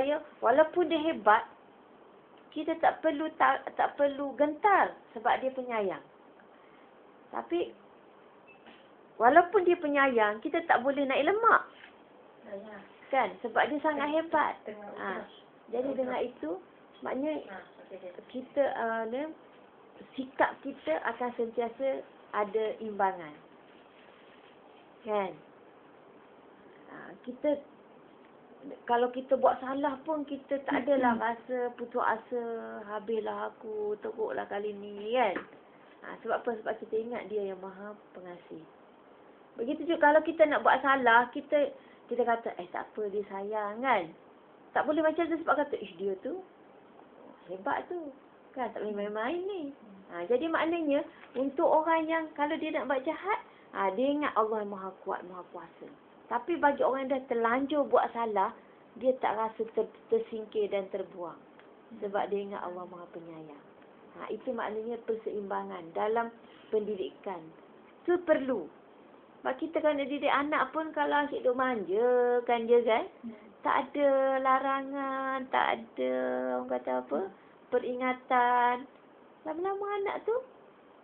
supaya walaupun dia hebat, kita tak perlu tak, tak perlu gentar sebab dia penyayang. Tapi walaupun dia penyayang, kita tak boleh naik lemak. Kan? Sebab dia sangat hebat. Ha. Jadi dengan itu, maknanya kita uh, ni, sikap kita akan sentiasa ada imbangan. Kan? Ha, kita kalau kita buat salah pun kita tak adalah rasa putus asa habislah aku teruklah kali ni kan? Ha, sebab apa? Sebab kita ingat dia yang maha pengasih. Begitu juga kalau kita nak buat salah kita kita kata eh tak apa dia sayang kan? Tak boleh macam tu sebab kata ish dia tu hebat tu kan? Tak boleh main-main ni. Ha, jadi maknanya untuk orang yang kalau dia nak buat jahat ha, dia ingat Allah yang maha kuat maha kuasa tapi bagi orang yang dah terlanjur buat salah, dia tak rasa ter, tersingkir dan terbuang. Sebab dia ingat Allah Maha Penyayang. Ha, itu maknanya perseimbangan dalam pendidikan. Itu perlu. Sebab kita kan didik anak pun kalau asyik duk manja kan dia kan. Tak ada larangan, tak ada orang kata apa, peringatan. Lama-lama anak tu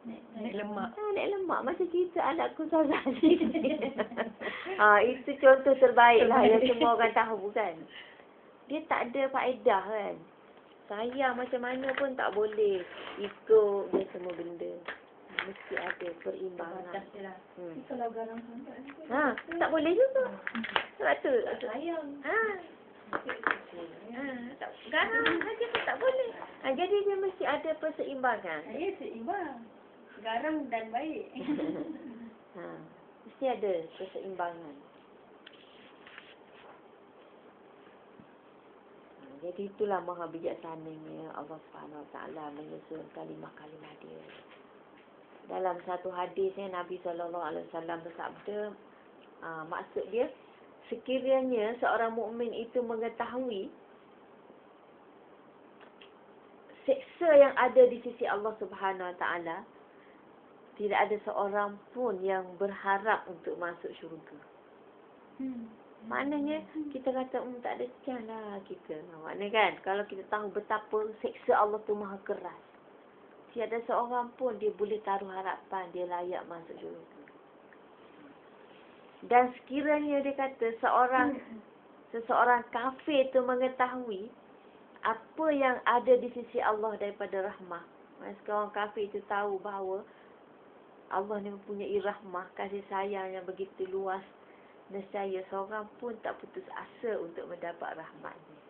Naik lemak. Ha, naik lemak. Macam cerita anakku ni. ha, itu contoh terbaik lah yang semua orang tahu kan. Dia tak ada faedah kan. Sayang macam mana pun tak boleh ikut dia semua benda. Mesti ada perimbangan. lah. Hmm. Kalau garam sangat. Ha, tak boleh juga. Sebab tu. Sayang. Ha. Ha, tak, garam saja pun tak boleh. Ha, jadi dia mesti ada perseimbangan. Saya seimbang. Garam dan baik. ha, mesti ada keseimbangan. Ha, jadi itulah maha bijaksananya Allah Subhanahu Wa Taala menyusun kalimah-kalimah dia. Dalam satu hadisnya Nabi sallallahu alaihi wasallam bersabda, ha, maksud dia sekiranya seorang mukmin itu mengetahui seksa yang ada di sisi Allah Subhanahu Wa Taala tidak ada seorang pun yang berharap untuk masuk syurga. Hmm. Maknanya kita kata um, tak ada chance lah kita. Maknanya kan kalau kita tahu betapa seksa Allah tu maha keras. Tiada seorang pun dia boleh taruh harapan dia layak masuk syurga. Dan sekiranya dia kata seorang seseorang kafir tu mengetahui apa yang ada di sisi Allah daripada rahmah. Masa orang kafir itu tahu bahawa Allah ni mempunyai rahmah, kasih sayang yang begitu luas. Nescaya seorang pun tak putus asa untuk mendapat rahmatnya.